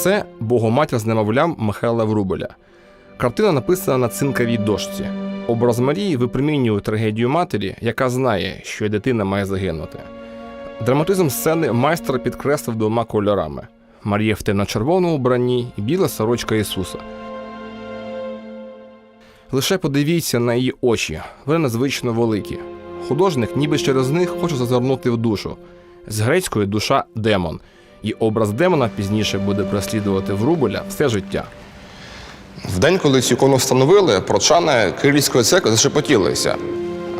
Це Богоматір з немовлям Михайла Врубеля. Картина написана на цинковій дошці. Образ Марії випромінює трагедію матері, яка знає, що її дитина має загинути. Драматизм сцени майстер підкреслив двома кольорами: Марія в темно-червоному вбранні і біла сорочка Ісуса. Лише подивіться на її очі, вони надзвично великі. Художник ніби через них хоче зазирнути в душу. З грецької душа демон, і образ демона пізніше буде переслідувати Врубеля все життя. В день, коли цю ікону встановили, прочани Київської церкви зашепотілися.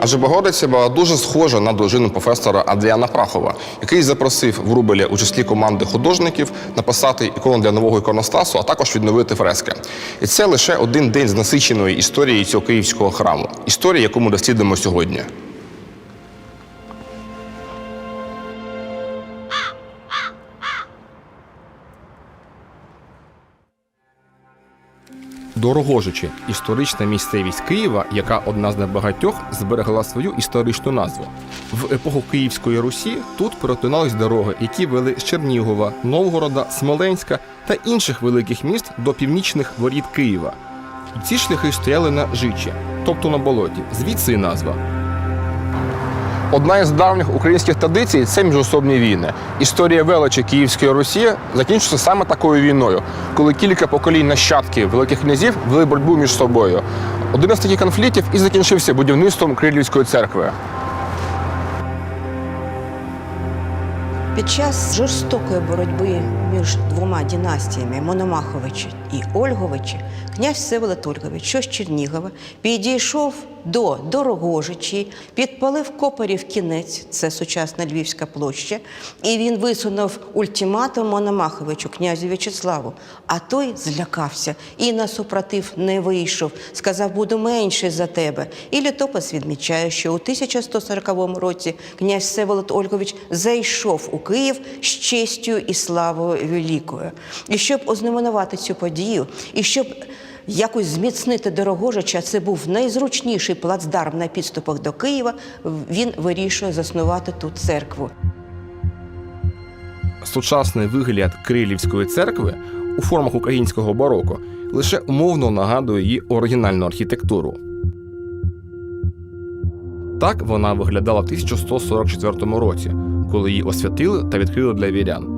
Адже Богородиця була дуже схожа на дружину професора Адріана Прахова, який запросив Врубеля у числі команди художників написати ікону для нового іконостасу, а також відновити фрески. І це лише один день з насиченої історії цього київського храму, історії, яку ми дослідимо сьогодні. Дорогожичі історична місцевість Києва, яка одна з небагатьох зберегла свою історичну назву. В епоху Київської Русі тут перетинались дороги, які вели з Чернігова, Новгорода, Смоленська та інших великих міст до північних воріт Києва. Ці шляхи стояли на жичі, тобто на болоті, звідси і назва. Одна із давніх українських традицій це міжособні війни. Історія величі Київської Русі закінчується саме такою війною, коли кілька поколінь нащадків великих князів вели боротьбу між собою. Один із таких конфліктів і закінчився будівництвом Крилівської церкви. Під час жорстокої боротьби між двома династіями Мономаховичі і Ольговичі князь Всеволод Ольгович, що з Чернігова, підійшов до Дорогожичі, підпалив Копорів кінець, це сучасна Львівська площа, і він висунув ультиматум Мономаховичу, князю В'ячеславу. А той злякався і на супротив не вийшов. Сказав, буду менший за тебе. І літопис відмічає, що у 1140 році князь Всеволод Ольгович зайшов у Київ з честю і славою великою. І щоб ознаменувати цю подію, і щоб якось зміцнити Дорогожича, це був найзручніший плацдарм на підступах до Києва. Він вирішує заснувати тут церкву. Сучасний вигляд Крилівської церкви у формах українського бароко лише умовно нагадує її оригінальну архітектуру. Так вона виглядала в 1144 році, коли її освятили та відкрили для вірян.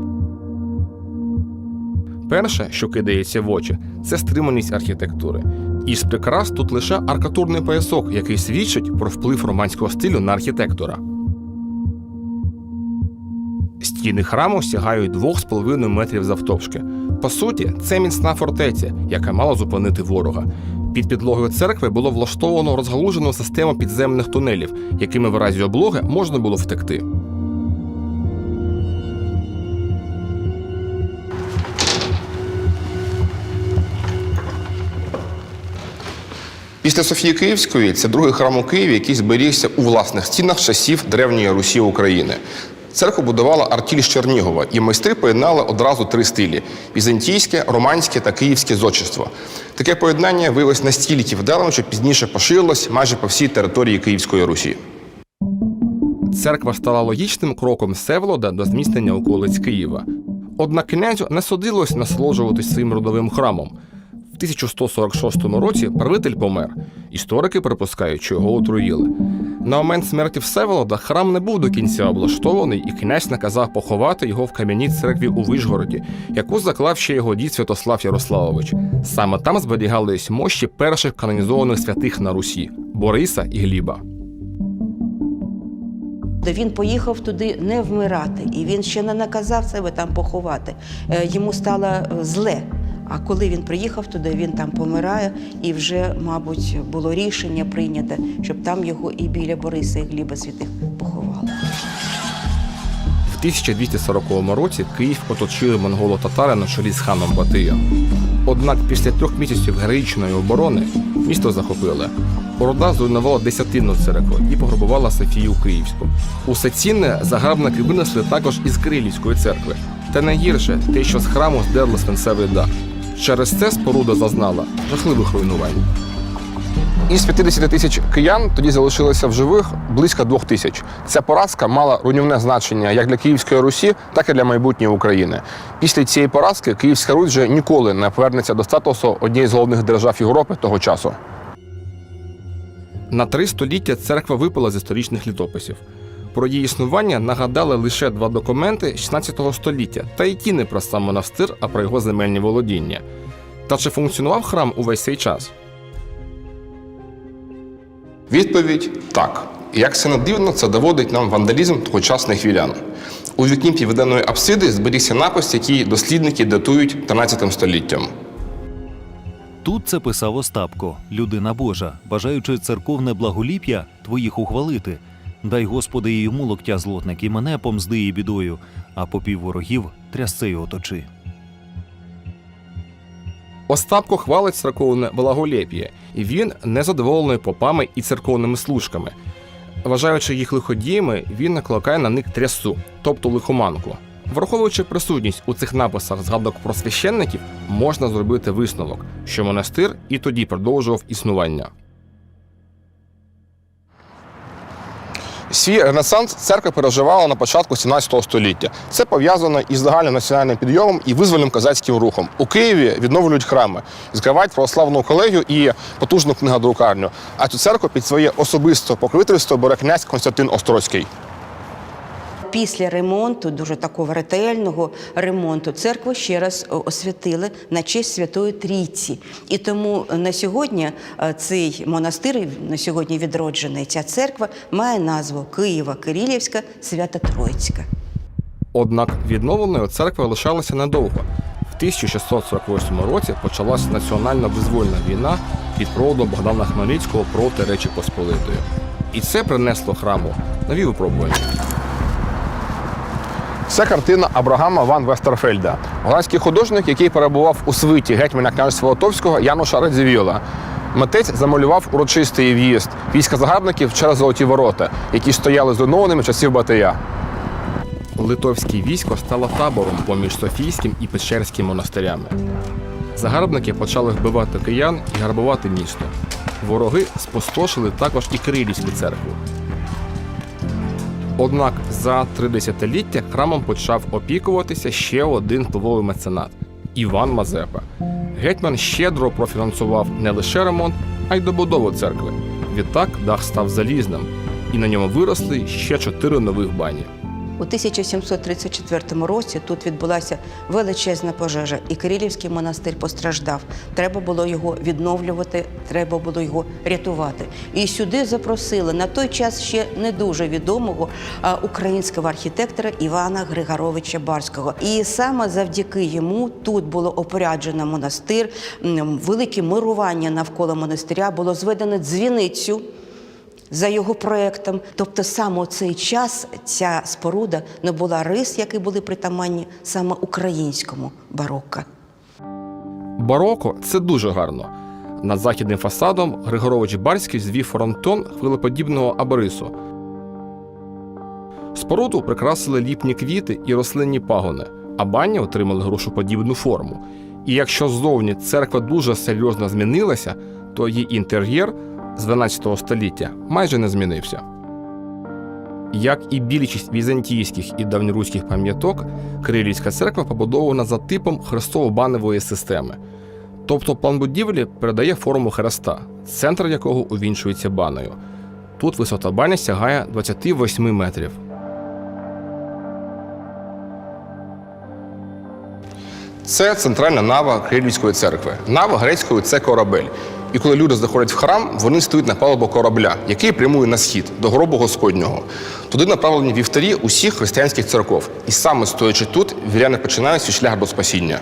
Перше, що кидається в очі, це стриманість архітектури. Із прикрас тут лише аркатурний поясок, який свідчить про вплив романського стилю на архітектора. Стіни храму сягають 2,5 метрів завтовшки. По суті, це міцна фортеця, яка мала зупинити ворога. Під підлогою церкви було влаштовано розгалужену систему підземних тунелів, якими в разі облоги можна було втекти. Після Софії Київської це другий храм у Києві, який зберігся у власних стінах часів древньої Русі України. Церкву будувала артіль з Чернігова, і майстри поєднали одразу три стилі: візантійське, романське та київське зодчество. Таке поєднання виявилось настільки вдалим, що пізніше поширилось майже по всій території Київської Русі. Церква стала логічним кроком Всеволода до зміцнення околиць Києва. Однак князю не судилось насолоджуватись своїм родовим храмом. В 1146 році правитель помер. Історики припускають, що його отруїли. На момент смерті Всеволода храм не був до кінця облаштований, і князь наказав поховати його в кам'яній церкві у Вишгороді, яку заклав ще його дід Святослав Ярославович. Саме там зберігались мощі перших канонізованих святих на Русі Бориса і Гліба. Він поїхав туди не вмирати, і він ще не наказав себе там поховати. Е, Йому стало е, зле. А коли він приїхав туди, він там помирає, і вже, мабуть, було рішення прийнято, щоб там його і біля Бориса і Гліба святих поховали. В 1240 році Київ оточили монголо-татари на чолі з ханом Батиєм. Однак після трьох місяців героїчної оборони місто захопили. Орда зруйнувала десятинну церкву і пограбувала Софію Київську. Усе цінне загарбники винесли також із Кирилівської церкви. Та найгірше те, що з храму здерли свинцевий дах. Через це споруда зазнала жахливих руйнувань. Із 50 тисяч киян тоді залишилося в живих близько двох тисяч. Ця поразка мала руйнівне значення як для Київської Русі, так і для майбутньої України. Після цієї поразки Київська Русь вже ніколи не повернеться до статусу однієї з головних держав Європи того часу. На три століття церква випала з історичних літописів. Про її існування нагадали лише два документи 16 століття, та й ті не про сам монастир, а про його земельні володіння. Та чи функціонував храм увесь цей час? Відповідь так. Як це не дивно, це доводить нам вандалізм тогочасних вілян. У вікні південної апсиди зберігся напис, який дослідники датують 13 століттям. Тут це писав Остапко, людина Божа, бажаючи церковне благоліп'я твоїх ухвалити. Дай Господи і йому локтя злотник, і мене помзди і бідою, а попів ворогів трясцею оточи. Остапко хвалить церковне благолеп'я, і він незадоволений попами і церковними служками. Вважаючи їх лиходіями, він накликає на них трясу, тобто лихоманку. Враховуючи присутність у цих написах згадок про священників, можна зробити висновок, що монастир і тоді продовжував існування. Свій ренесанс церква переживала на початку 17 століття. Це пов'язано із загальним національним підйомом і визвольним козацьким рухом. У Києві відновлюють храми, відкривають православну колегію і потужну книгодрукарню. А цю церкву під своє особисте покровительство бере князь Константин Острозький. Після ремонту, дуже такого ретельного ремонту, церкву ще раз освятили на честь Святої Трійці. І тому на сьогодні е, цей монастир, на сьогодні відроджений, ця церква має назву Києва Кирилівська Свята Троїцька. Однак відновленою церква лишалася недовго. В 1648 році почалася національно-визвольна війна під проводом Богдана Хмельницького проти Речі Посполитої. І це принесло храму нові випробування. Це картина Абрагама Ван Вестерфельда, голландський художник, який перебував у свиті гетьмана княжества Отовського Януша Радзівіла. Митець замалював урочистий в'їзд війська загарбників через золоті ворота, які стояли зруйнованими часів Батия. Литовське військо стало табором поміж Софійським і Печерським монастирями. Загарбники почали вбивати киян і грабувати місто. Вороги спустошили також і Кирилівську церкву. Однак за три десятиліття храмом почав опікуватися ще один впливовий меценат Іван Мазепа. Гетьман щедро профінансував не лише ремонт, а й добудову церкви. Відтак дах став залізним, і на ньому виросли ще чотири нових бані. У 1734 році тут відбулася величезна пожежа, і Кирилівський монастир постраждав. Треба було його відновлювати, треба було його рятувати. І сюди запросили на той час ще не дуже відомого українського архітектора Івана Григоровича Барського. І саме завдяки йому тут було опоряджено монастир, велике мирування навколо монастиря, було зведено дзвіницю за його проектом. Тобто саме у цей час ця споруда набула рис, які були притаманні саме українському барокко. Бароко це дуже гарно. Над західним фасадом Григорович Барський звів фронтон хвилеподібного абрису. Споруду прикрасили ліпні квіти і рослинні пагони, а бані отримали грушоподібну форму. І якщо ззовні церква дуже серйозно змінилася, то її інтер'єр з 12 століття майже не змінився. Як і більшість візантійських і давньоруських пам'яток, Кирилівська церква побудована за типом хрестово-баневої системи. Тобто план будівлі передає форму хреста, центр якого увінчується банею. Тут висота бані сягає 28 метрів. Це центральна нава Кирилівської церкви. Нава грецькою це корабель. І коли люди заходять в храм, вони стоять на палубу корабля, який прямує на схід до гробу Господнього. Туди направлені вівтарі усіх християнських церков. І саме стоячи тут, віряни починають свій шлях до спасіння.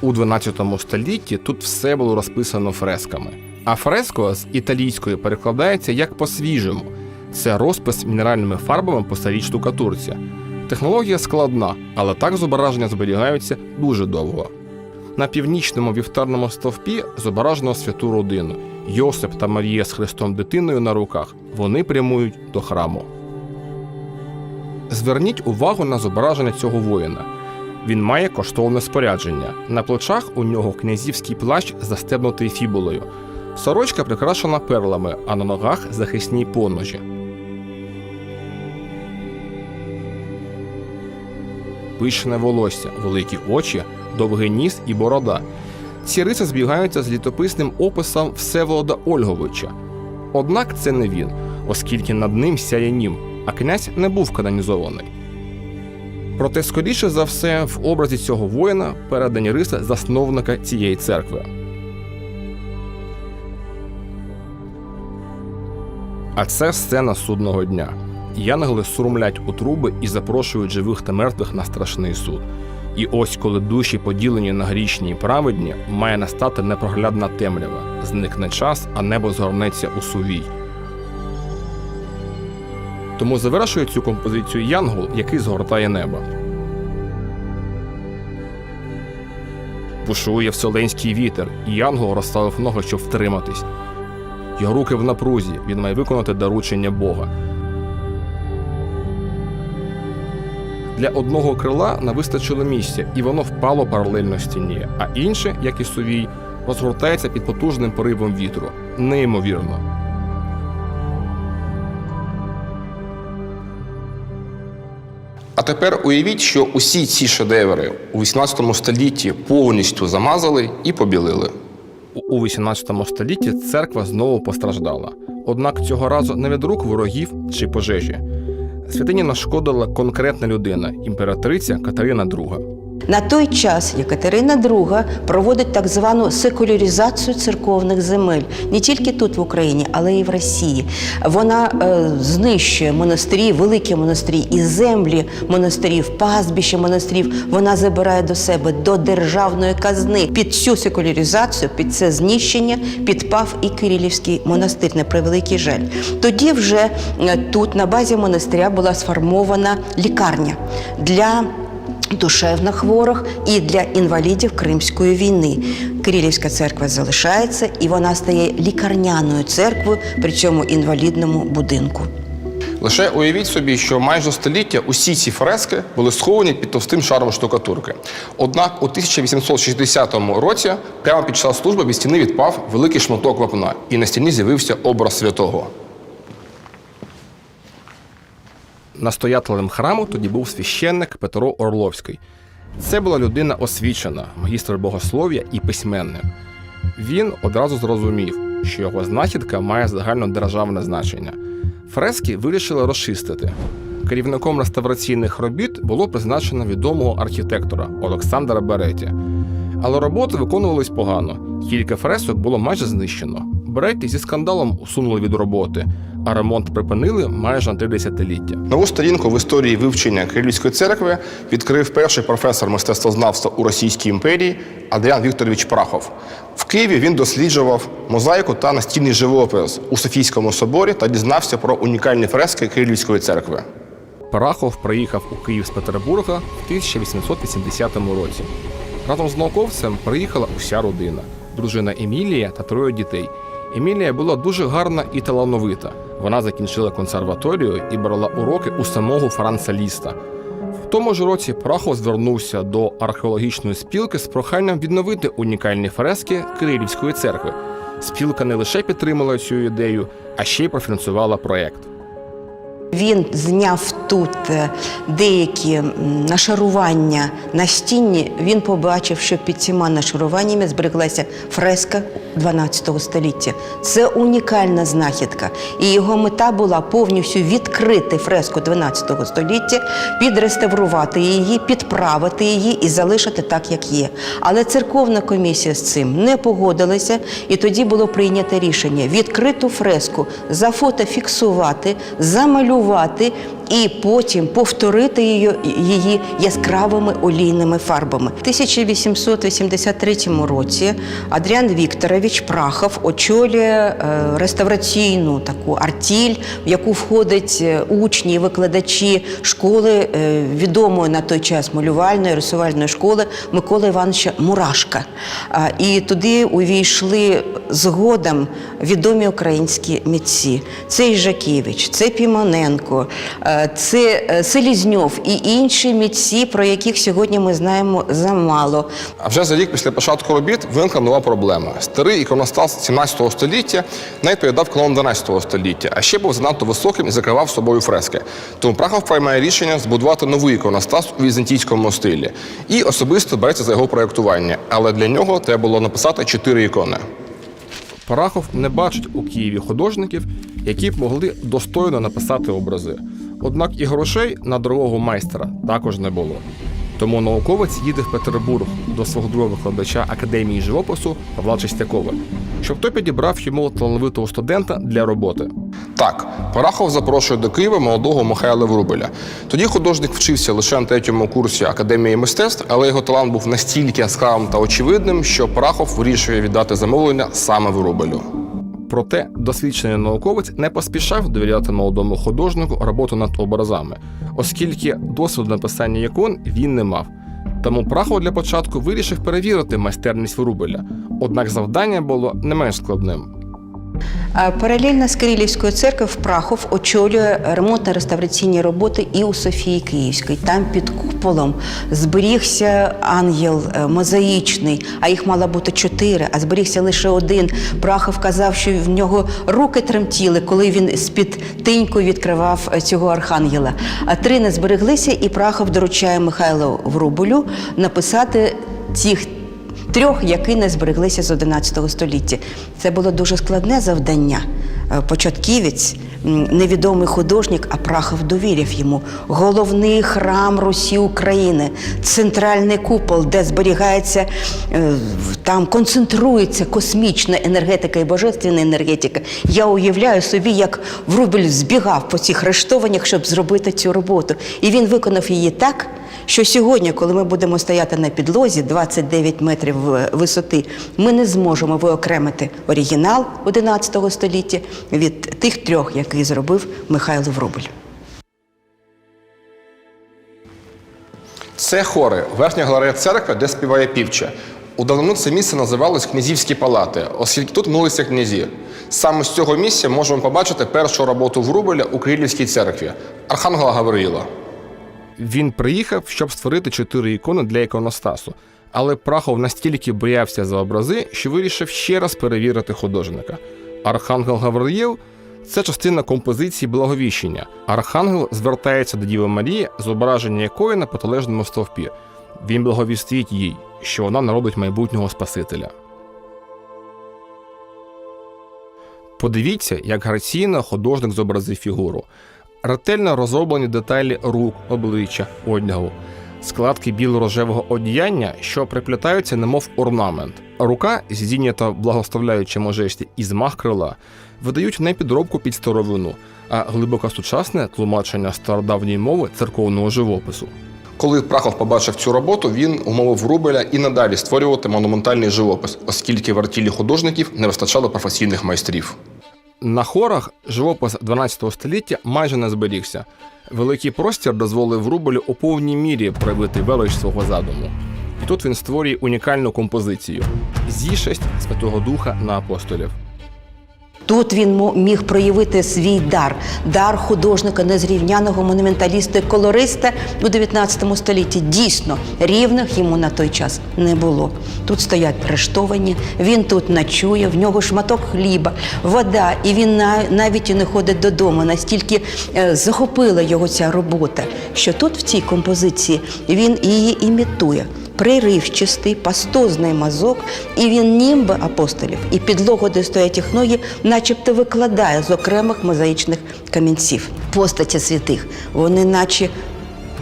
У 12 столітті тут все було розписано фресками. А фреско з італійської перекладається як по-свіжому. Це розпис мінеральними фарбами по старій штукатурці. Технологія складна, але так зображення зберігаються дуже довго. На північному вівтарному стовпі зображено святу родину Йосип та Марія з Христом дитиною на руках. Вони прямують до храму. Зверніть увагу на зображення цього воїна. Він має коштовне спорядження. На плечах у нього князівський плащ застебнутий фібулою. Сорочка прикрашена перлами, а на ногах захисні поножі. Пишне волосся, великі очі, довгий ніс і борода. Ці риси збігаються з літописним описом Всеволода Ольговича. Однак це не він, оскільки над ним сяє нім, а князь не був канонізований. Проте, скоріше за все, в образі цього воїна передані риси засновника цієї церкви. А це сцена судного дня. Янголи сурмлять у труби і запрошують живих та мертвих на страшний суд. І ось, коли душі поділені на грішні і праведні, має настати непроглядна темрява. Зникне час, а небо згорнеться у сувій. Тому завершує цю композицію Янгол, який згортає небо. Бушує вселенський вітер, і Янгол розставив ноги, щоб втриматись. Його руки в напрузі, він має виконати доручення Бога. Для одного крила не вистачило місця, і воно впало паралельно стіні, а інше, як і сувій, розгортається під потужним поривом вітру. Неймовірно. А тепер уявіть, що усі ці шедеври у 18 столітті повністю замазали і побілили. У 18 столітті церква знову постраждала. Однак цього разу не від рук ворогів чи пожежі. Святині нашкодила конкретна людина імператриця Катерина II. На той час Єкатерина II проводить так звану секуляризацію церковних земель не тільки тут в Україні, але й в Росії. Вона е, знищує монастирі, великі монастирі і землі монастирів, пастбища монастирів. Вона забирає до себе до державної казни. Під цю секуляризацію, під це знищення підпав і Кирилівський монастир, на превеликий жаль. Тоді вже е, тут на базі монастиря була сформована лікарня для душевно хворих і для інвалідів Кримської війни. Кирилівська церква залишається і вона стає лікарняною церквою при цьому інвалідному будинку. Лише уявіть собі, що майже століття усі ці фрески були сховані під товстим шаром штукатурки. Однак у 1860 році, прямо під час служби від стіни відпав великий шматок вапна, і на стіні з'явився образ святого. Настоятелем храму тоді був священник Петро Орловський. Це була людина освічена, магістр богослов'я і письменник. Він одразу зрозумів, що його знахідка має загальнодержавне значення. Фрески вирішили розчистити. Керівником реставраційних робіт було призначено відомого архітектора Олександра Береті. Але роботи виконувались погано. Кілька фресок було майже знищено. Береті зі скандалом усунули від роботи, а ремонт припинили майже на три десятиліття. Нову сторінку в історії вивчення Кирилівської церкви відкрив перший професор мистецтвознавства у Російській імперії Адріан Вікторович Прахов. В Києві він досліджував мозаїку та настільний живопис у Софійському соборі та дізнався про унікальні фрески Кирилівської церкви. Парахов приїхав у Київ з Петербурга в 1880 році. Разом з науковцем приїхала уся родина: дружина Емілія та троє дітей. Емілія була дуже гарна і талановита. Вона закінчила консерваторію і брала уроки у самого Франца Ліста. В тому ж році Прахов звернувся до археологічної спілки з проханням відновити унікальні фрески Кирилівської церкви. Спілка не лише підтримала цю ідею, а ще й профінансувала проєкт. Він зняв тут е, деякі нашарування на стіні. Він побачив, що під цими нашаруваннями збереглася фреска 12 століття. Це унікальна знахідка. І його мета була повністю відкрити фреску 12 століття, підреставрувати її, підправити її і залишити так, як є. Але церковна комісія з цим не погодилася, і тоді було прийнято рішення відкриту фреску зафотофіксувати, замалювати керувати і потім повторити її, її яскравими олійними фарбами. У 1883 році Адріан Вікторович Прахов очолює е, реставраційну таку артіль, в яку входять е, учні і викладачі школи е, відомої на той час малювальної рисувальної школи Миколи Івановича Мурашка. І туди увійшли згодом відомі українські митці. Це Іжаківич, це Пімоненко, Це е, Селізньов і інші митці, про яких сьогодні ми знаємо замало. А вже за рік після початку робіт виникла нова проблема. Старий іконостас 17 століття не відповідав колонам 12 століття, а ще був занадто високим і закривав собою фрески. Тому Прахов приймає рішення збудувати новий іконостас у візантійському стилі і особисто береться за його проєктування. Але для нього треба було написати чотири ікони. Парахов не бачить у Києві художників, які б могли достойно написати образи. Однак і грошей на дорогого майстра також не було. Тому науковець їде в Петербург до свого другого викладача Академії живопису Павла Чистякова, щоб той підібрав йому талановитого студента для роботи. Так, Парахов запрошує до Києва молодого Михайла Врубеля. Тоді художник вчився лише на третьому курсі Академії мистецтв, але його талант був настільки яскравим та очевидним, що Парахов вирішує віддати замовлення саме Врубелю. Проте досвідчений науковець не поспішав довіряти молодому художнику роботу над образами, оскільки досвіду написання ікон він не мав. Тому Прахов для початку вирішив перевірити майстерність Врубеля. Однак завдання було не менш складним. А Паралельно з Кирилівською церквою Прахов очолює ремонтно-реставраційні роботи і у Софії Київській. Там під куполом зберігся ангел е, мозаїчний, а їх мало бути чотири, а зберігся лише один. Прахов казав, що в нього руки тремтіли, коли він з-під тиньку відкривав е, цього архангела. А три не збереглися, і Прахов доручає Михайлу Врубелю написати цих трьох, які не збереглися з 11 століття. Це було дуже складне завдання. Е, Початківець, невідомий художник, а Прахов довіряв йому. Головний храм Русі України, центральний купол, де зберігається, е, там концентрується космічна енергетика і божественна енергетика. Я уявляю собі, як Врубель збігав по цих рештованнях, щоб зробити цю роботу. І він виконав її так, що сьогодні, коли ми будемо стояти на підлозі 29 метрів висоти, ми не зможемо виокремити оригінал 11 століття від тих трьох, який зробив Михайло Врубель. Це хори, верхня галерея церкви, де співає півче. У давнину це місце називалось князівські палати, оскільки тут молилися князі. Саме з цього місця можемо побачити першу роботу Врубеля у Кирилівській церкві Архангела Гавриїла. Він приїхав, щоб створити чотири ікони для іконостасу. Але Прахов настільки боявся за образи, що вирішив ще раз перевірити художника. Архангел Гавриїл це частина композиції Благовіщення. Архангел звертається до Діви Марії, зображення якої на протилежному стовпі. Він благовістить їй, що вона народить майбутнього Спасителя. Подивіться, як граційно художник зобразив фігуру. Ретельно розроблені деталі рук, обличчя, одягу, складки біло-рожевого одіяння, що приплітаються, немов орнамент. Рука, здійнята в благословляючому жесті і змах крила, видають не підробку під старовину, а глибоко сучасне тлумачення стародавньої мови церковного живопису. Коли Прахов побачив цю роботу, він умовив Рубеля і надалі створювати монументальний живопис, оскільки в артілі художників не вистачало професійних майстрів. На хорах живопис 12 століття майже не зберігся. Великий простір дозволив Рубелю у повній мірі проявити велич свого задуму. І тут він створює унікальну композицію зішесть Святого Духа на апостолів. Тут він міг проявити свій дар, дар художника незрівняного монументаліста колориста у 19 столітті. Дійсно, рівних йому на той час не було. Тут стоять рештовані, він тут ночує, в нього шматок хліба, вода, і він на- навіть і не ходить додому. Настільки е, захопила його ця робота, що тут в цій композиції він її імітує приривчастий, пастозний мазок, і він німби апостолів і підлогу, де стоять їх ноги, начебто викладає з окремих мозаїчних камінців. Постаті святих, вони наче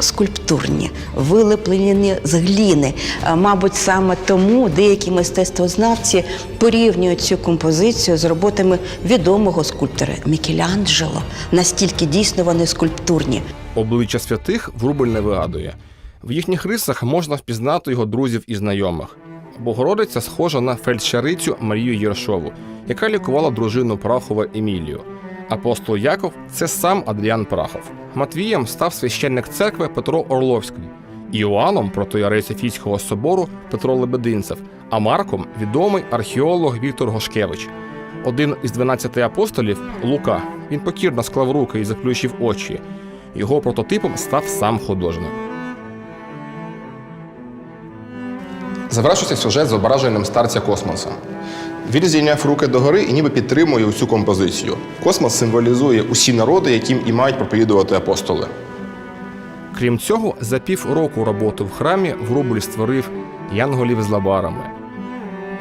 скульптурні, вилеплені з гліни. Мабуть, саме тому деякі мистецтвознавці порівнюють цю композицію з роботами відомого скульптора Мікеланджело. Настільки дійсно вони скульптурні. Обличчя святих Врубель не вигадує. В їхніх рисах можна впізнати його друзів і знайомих. Богородиця схожа на фельдшерицю Марію Єршову, яка лікувала дружину Прахова Емілію. Апостол Яков це сам Адріан Прахов. Матвієм став священник церкви Петро Орловський, Іоанном протоярей Софійського собору Петро Лебединцев, а Марком відомий археолог Віктор Гошкевич. Один із 12 апостолів Лука. Він покірно склав руки і заплющив очі. Його прототипом став сам художник. Завершується сюжет з зображенням старця космоса. Він зійняв руки догори і ніби підтримує усю композицію. Космос символізує усі народи, яким і мають проповідувати апостоли. Крім цього, за півроку роботи в храмі Врубель створив янголів з лабарами,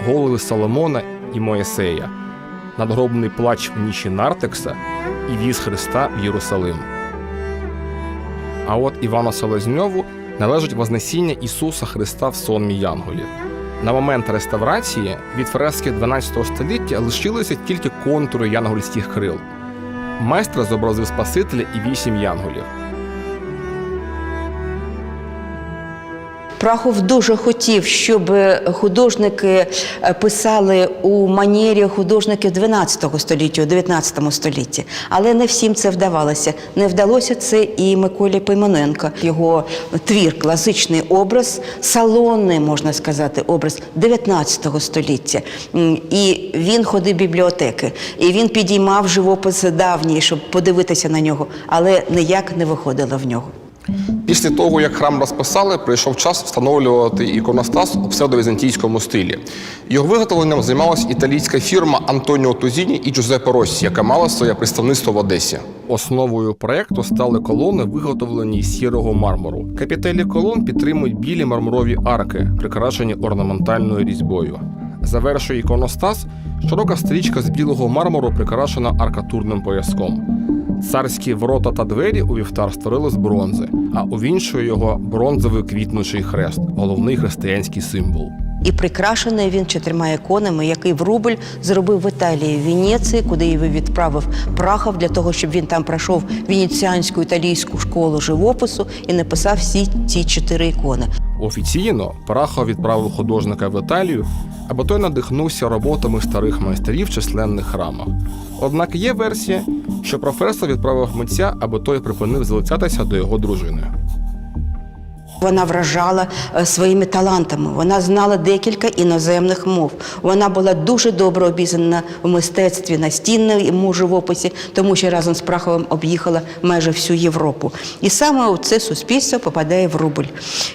голови Соломона і Моїсея, надгробний плач в ніші Нартекса і віз Христа в Єрусалим. А от Івану Селезньову належить Вознесіння Ісуса Христа в сонмі янголів. На момент реставрації від фрески 12 століття лишилися тільки контури янгольських крил. Майстер зобразив Спасителя і вісім янголів. Прахов дуже хотів, щоб художники е, писали у манері художників 12 століття, у 19 столітті. Але не всім це вдавалося. Не вдалося це і Миколі Поймоненко. Його твір, класичний образ, салонний, можна сказати, образ 19 століття. І він ходив в бібліотеки, і він підіймав живопис давній, щоб подивитися на нього, але ніяк не виходило в нього. Після того, як храм розписали, прийшов час встановлювати іконостас у псевдовізантійському стилі. Його виготовленням займалась італійська фірма Антоніо Тузіні і Джузеппе Россі, яка мала своє представництво в Одесі. Основою проекту стали колони, виготовлені з сірого мармуру. Капітелі колон підтримують білі мармурові арки, прикрашені орнаментальною різьбою. Завершує іконостас широка стрічка з білого мармуру, прикрашена аркатурним пояском. Царські ворота та двері у вівтар створили з бронзи, а увіншує його бронзовий квітнучий хрест, головний християнський символ. І прикрашений він чотирма іконами, який Врубель зробив в Італії, в Венеції, куди його відправив Прахов для того, щоб він там пройшов венеціанську італійську школу живопису і написав всі ці чотири ікони. Офіційно Прахов відправив художника в Італію, аби той надихнувся роботами старих майстерів в численних храмах. Однак є версія, що професор відправив митця, аби той припинив залицятися до його дружини. Вона вражала е, своїми талантами. Вона знала декілька іноземних мов. Вона була дуже добре обізнана в мистецтві настінному живописі, тому що разом з Праховим об'їхала майже всю Європу. І саме у це суспільство попадає в Рубль.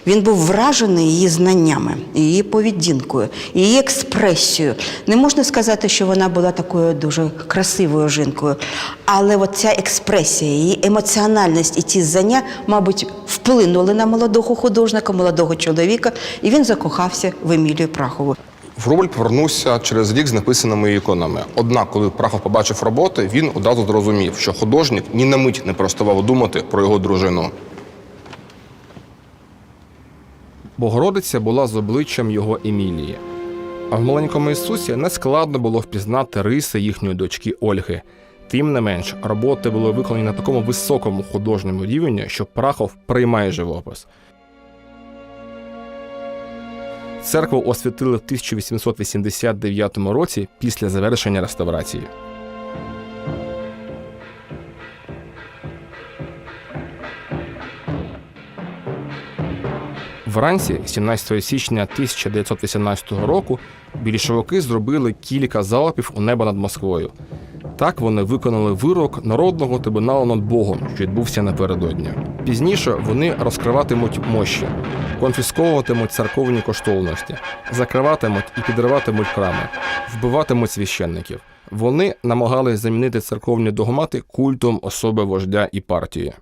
Він був вражений її знаннями, її поведінкою, її експресією. Не можна сказати, що вона була такою дуже красивою жінкою, але ця експресія, її емоціональність і ці знання, мабуть, вплинули на молодого художника, молодого чоловіка, і він закохався в Емілію Прахову. Врубль повернувся через рік з написаними іконами. Однак, коли Прахов побачив роботи, він одразу зрозумів, що художник ні на мить не переставав думати про його дружину. Богородиця була з обличчям його Емілії. А в маленькому Ісусі не складно було впізнати риси їхньої дочки Ольги. Тим не менш, роботи були виконані на такому високому художньому рівні, що Прахов приймає живопис. Церкву освятили в 1889 році після завершення реставрації. Вранці, 17 січня 1918 року, більшовики зробили кілька залпів у небо над Москвою. Так вони виконали вирок народного трибуналу над Богом, що відбувся напередодні. Пізніше вони розкриватимуть мощі, конфісковуватимуть церковні коштовності, закриватимуть і підриватимуть храми, вбиватимуть священників. Вони намагались замінити церковні догмати культом особи вождя і партії.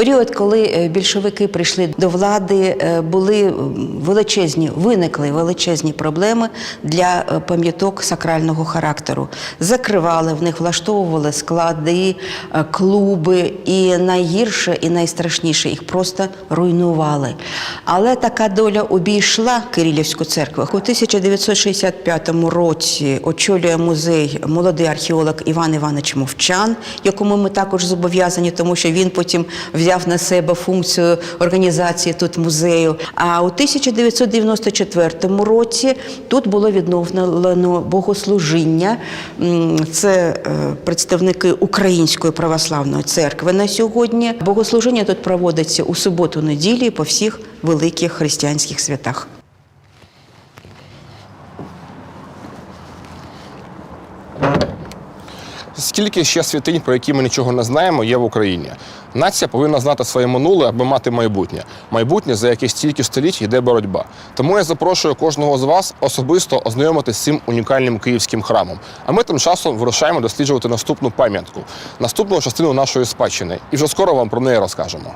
Період, коли е, більшовики прийшли до влади, е, були величезні, виникли величезні проблеми для е, пам'яток сакрального характеру. Закривали в них, влаштовували склади, клуби, і найгірше і найстрашніше їх просто руйнували. Але така доля обійшла Кирилівську церкву. У 1965 році очолює музей молодий археолог Іван Іванович Мовчан, якому ми також зобов'язані, тому що він потім взяв на себе функцію організації тут музею. А у 1994 році тут було відновлено богослужіння. Це е, представники Української православної церкви на сьогодні. Богослужіння тут проводиться у суботу-неділі по всіх великих християнських святах. Скільки ще святинь, про які ми нічого не знаємо, є в Україні. Нація повинна знати своє минуле, аби мати майбутнє. Майбутнє, за яке стільки століть йде боротьба. Тому я запрошую кожного з вас особисто ознайомитися з цим унікальним київським храмом. А ми тим часом вирушаємо досліджувати наступну пам'ятку, наступну частину нашої спадщини. І вже скоро вам про неї розкажемо.